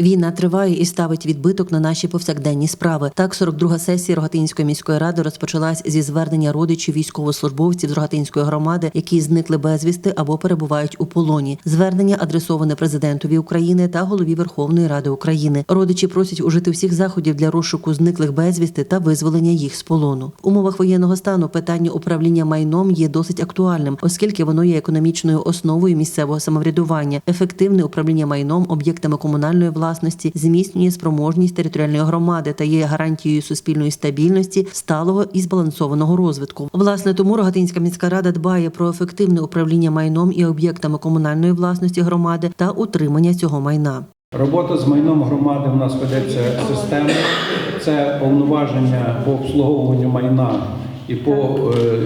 Війна триває і ставить відбиток на наші повсякденні справи. Так, 42-га сесія Рогатинської міської ради розпочалась зі звернення родичів військовослужбовців з Рогатинської громади, які зникли безвісти або перебувають у полоні. Звернення адресоване президентові України та голові Верховної Ради України. Родичі просять ужити всіх заходів для розшуку зниклих безвісти та визволення їх з полону. В умовах воєнного стану питання управління майном є досить актуальним, оскільки воно є економічною основою місцевого самоврядування. Ефективне управління майном, об'єктами комунальної власності зміцнює спроможність територіальної громади та є гарантією суспільної стабільності, сталого і збалансованого розвитку. Власне, тому Рогатинська міська рада дбає про ефективне управління майном і об'єктами комунальної власності громади та утримання цього майна. Робота з майном громади в нас ведеться системно. Це повноваження по обслуговуванню майна і по е,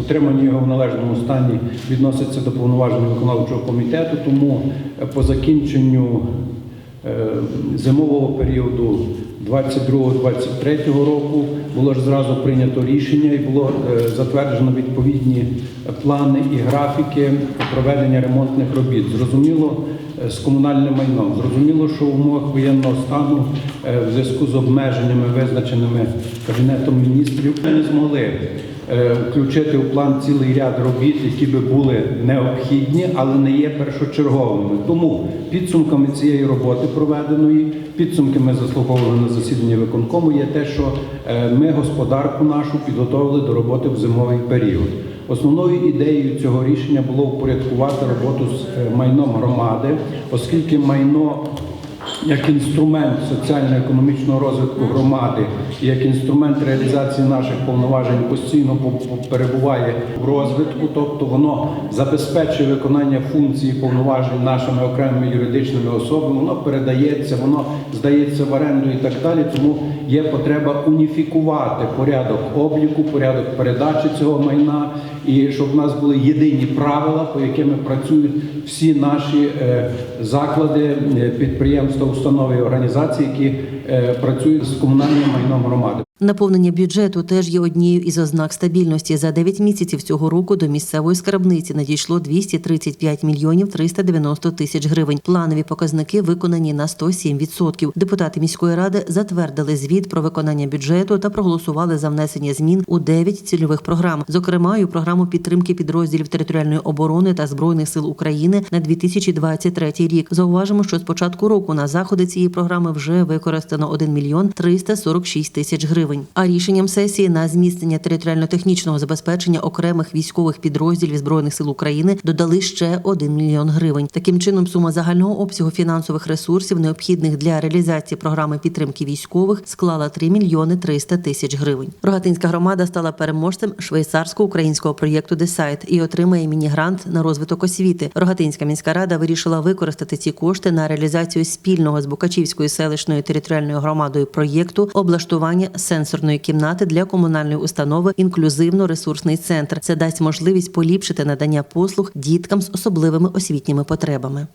утриманню його в належному стані відноситься до повноважень виконавчого комітету. Тому е, по закінченню зимового періоду 22-23 року було ж зразу прийнято рішення і було е, затверджено відповідні плани і графіки проведення ремонтних робіт. Зрозуміло, е, з комунальним майном. Зрозуміло, що в умовах воєнного стану е, в зв'язку з обмеженнями, визначеними Кабінетом міністрів, ми не змогли е, включити в план цілий ряд робіт, які би були необхідні, але не є першочерговими. Тому підсумками цієї роботи проведеної, підсумки ми на засіданні виконкому, є те, що е, ми господарку нашу підготовили до роботи в зимовий період. Основною ідеєю цього рішення було упорядкувати роботу з е, майном громади, оскільки майно як інструмент соціально-економічного розвитку громади як інструмент реалізації наших повноважень постійно по- по- перебуває в розвитку, тобто воно забезпечує виконання функцій повноважень нашими окремими юридичними особами, воно передається, воно здається в оренду і так далі. Тому є потреба уніфікувати порядок обліку, порядок передачі цього майна, і щоб в нас були єдині правила, по якими працюють всі наші е, заклади, е, підприємства, установи і організації, які е, працюють з комунальним майном громади. Наповнення бюджету теж є однією із ознак стабільності. За 9 місяців цього року до місцевої скарбниці надійшло 235 мільйонів 390 тисяч гривень. Планові показники виконані на 107%. Депутати міської ради затвердили звіт про виконання бюджету та проголосували за внесення змін у 9 цільових програм, зокрема у програму підтримки підрозділів територіальної оборони та збройних сил України на 2023 рік. Зауважимо, що з початку року на заходи цієї програми вже використано 1 мільйон 346 тисяч гривень. А рішенням сесії на зміцнення територіально-технічного забезпечення окремих військових підрозділів збройних сил України додали ще 1 мільйон гривень. Таким чином, сума загального обсягу фінансових ресурсів, необхідних для реалізації програми підтримки військових, склала 3 мільйони 300 тисяч гривень. Рогатинська громада стала переможцем швейцарсько-українського проєкту Десайт і отримає міні-грант на розвиток освіти. Рогатинська міська рада вирішила використати ці кошти на реалізацію спільного з Букачівською селищною територіальною громадою проєкту облаштування сенсорної кімнати для комунальної установи інклюзивно-ресурсний центр. Це дасть можливість поліпшити надання послуг діткам з особливими освітніми потребами.